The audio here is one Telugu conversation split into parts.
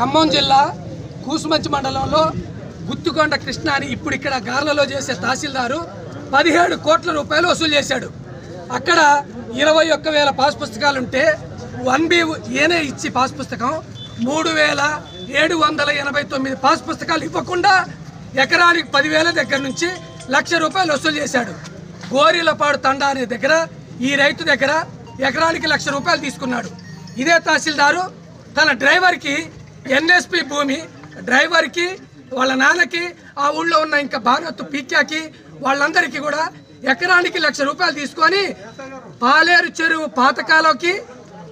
ఖమ్మం జిల్లా కూసుమంచి మండలంలో గుత్తుకొండ కృష్ణ అని ఇప్పుడు ఇక్కడ గార్లలో చేసే తహసీల్దారు పదిహేడు కోట్ల రూపాయలు వసూలు చేశాడు. అక్కడ ఇరవై ఒక్క వేల పాస్ పుస్తకాలు ఉంటే వన్ బి ఏనే ఇచ్చి పాస్ పుస్తకం. మూడు వేల ఏడు వందల ఎనభై తొమ్మిది పాస్ పుస్తకాలు ఇవ్వకుండా ఎకరానికి పదివేల దగ్గర నుంచి లక్ష రూపాయలు వసూలు చేశాడు. గోరిలపాడు తండా అనే దగ్గర ఈ రైతు దగ్గర ఎకరానికి లక్ష రూపాయలు తీసుకున్నాడు. ఇదే తహసీల్దారు తన డ్రైవర్కి ఎన్ఎస్పి భూమి డ్రైవర్కి వాళ్ళ నాన్నకి ఆ ఊళ్ళో ఉన్న ఇంకా భారత్ పీక్యాకి వాళ్ళందరికీ కూడా ఎకరానికి లక్ష రూపాయలు తీసుకొని పాలేరు చెరువు పాత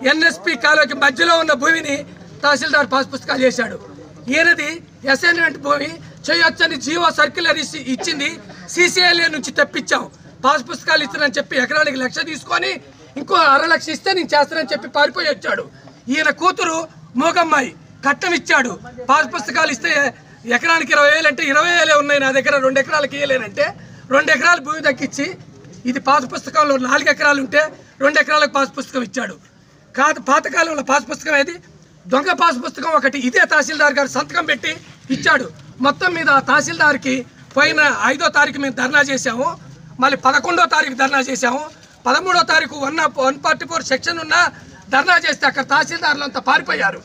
ఎన్ఎస్పి కాలోకి మధ్యలో ఉన్న భూమిని తహసీల్దార్ పాస్ పుస్తకాలు చేశాడు. ఈయనది అసైన్మెంట్ భూమి చేయొచ్చని జీవో సర్క్యులర్ ఇచ్చి- ఇచ్చింది. సిసిఎల్ఏ నుంచి తెప్పించాం. పాస్ పుస్తకాలు ఇస్తానని చెప్పి ఎకరానికి లక్ష తీసుకొని ఇంకో అర లక్ష ఇస్తే నేను చేస్తానని చెప్పి పారిపోయి వచ్చాడు. ఈయన కూతురు మూగమ్మాయి. కట్టం ఇచ్చాడు పాస్ పుస్తకాలు ఇస్తే ఎకరానికి ఇరవై వేలు అంటే ఇరవై వేలే ఉన్నాయి నా దగ్గర. రెండు ఎకరాలకి ఇవ్వలేనంటే రెండు ఎకరాల భూమి దక్కిచ్చి ఇది పాత పుస్తకంలో నాలుగు ఎకరాలు ఉంటే రెండు ఎకరాలకు పాస్ పుస్తకం ఇచ్చాడు. కాదు పాతకాలంలో పాస్ పుస్తకం ఏది? దొంగ పాస్ పుస్తకం ఒకటి ఇదే తహసీల్దార్ గారు సంతకం పెట్టి ఇచ్చాడు. మొత్తం మీద ఆ తహసీల్దార్కి పోయిన ఐదో తారీఖు మేము ధర్నా చేశాము. మళ్ళీ పదకొండో తారీఖు ధర్నా చేశాము. పదమూడో తారీఖు one one forty four section ఉన్న ధర్నా చేస్తే అక్కడ తహసీల్దార్లు అంతా పారిపోయారు.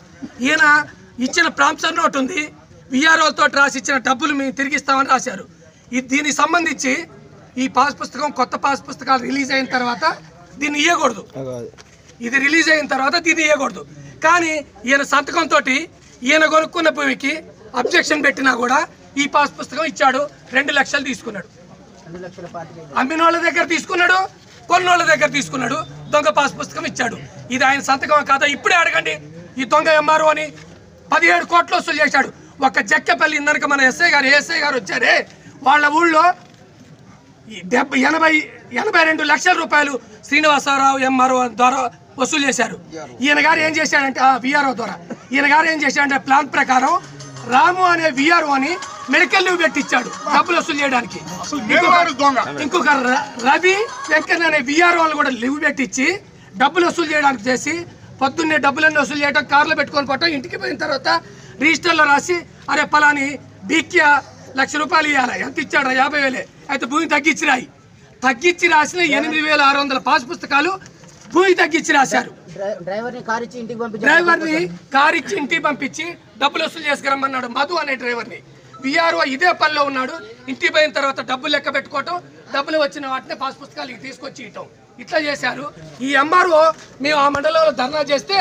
ఈయన ఇచ్చిన ప్రాంప్షన్ నోట్ ఉంది. విఆర్ఓతో రాసి ఇచ్చిన డబ్బులు మేము తిరిగిస్తామని రాశారు. ఈ దీనికి సంబంధించి ఈ పాస్ పుస్తకం కొత్త పాస్ పుస్తకాలు రిలీజ్ అయిన తర్వాత దీన్ని ఇవ్వకూడదు ఇది రిలీజ్ అయిన తర్వాత దీన్ని ఇవ్వకూడదు కానీ ఈయన సంతకంతో ఈయన కొనుక్కున్న భూమికి అబ్జెక్షన్ పెట్టినా కూడా ఈ పాస్ పుస్తకం ఇచ్చాడు. రెండు లక్షలు తీసుకున్నాడు. అమ్మిన వాళ్ళ దగ్గర తీసుకున్నాడు కొన్నోళ్ళ దగ్గర తీసుకున్నాడు దొంగ పాస్ పుస్తకం ఇచ్చాడు. ఇది ఆయన సంతకం కాదా? ఇప్పుడే అడగండి. ఈ దొంగ ఎంఆర్ఓ అని పదిహేడు కోట్లు వసూలు చేశాడు. ఒక జక్కెపల్లి ఇందనక మన ఎస్ఐ గారు ఎస్ఐ గారు వచ్చారే వాళ్ళ ఊళ్ళో డెబ్బై ఎనభై ఎనభై రెండు లక్షల రూపాయలు శ్రీనివాసరావు ఎంఆర్ఓ ద్వారా వసూలు చేశారు. ఈయన గారు ఏం చేశాడంటే విఆర్ఓ ద్వారా. ఈయన గారు ఏం చేశాడంటే ప్లాన్ ప్రకారం రాము అనే విఆర్ఓ అని మెడికల్ లీవ్ పెట్టించాడు డబ్బులు వసూలు చేయడానికి. ఇంకొక- రవి వెంకన్న అనే విఆర్ఓ కూడా లీవ్ పెట్టించి డబ్బులు వసూలు చేయడానికి చేసి పొద్దున్నే డబ్బులన్నీ వసూలు చేయడం కార్లో పెట్టుకొని పోవటం ఇంటికి పోయిన తర్వాత రిజిస్టర్లో రాసి అరే పలాని బీక్యా లక్ష రూపాయలు ఇవ్వాలి ఎంత ఇచ్చాడు యాభై వేలే. అయితే భూమి తగ్గించి రాయి తగ్గించి రాసిన ఎనిమిది వేల ఆరు వందల పాస్ పుస్తకాలు భూమి తగ్గించి రాశారు. డ్రై- డ్రైవర్ని కార్ ఇచ్చి ఇంటికి పంపించారు. డ్రైవర్ని కార్ ఇచ్చి ఇంటికి పంపించి డబ్బులు వసూలు చేసుకురమ్మన్నాడు మధు అనే డ్రైవర్ని. విఆర్ఓ ఇదే పనిలో ఉన్నాడు. ఇంటికి పోయిన తర్వాత డబ్బులు లెక్క పెట్టుకోవటం డబ్బులు వచ్చిన వాటిని పాస్ పుస్తకాలు తీసుకొచ్చి ఇవ్వటం ఇట్లా చేశారు. ఈ ఎంఆర్ఓ మేము ఆ మండలంలో ధర్నా చేస్తే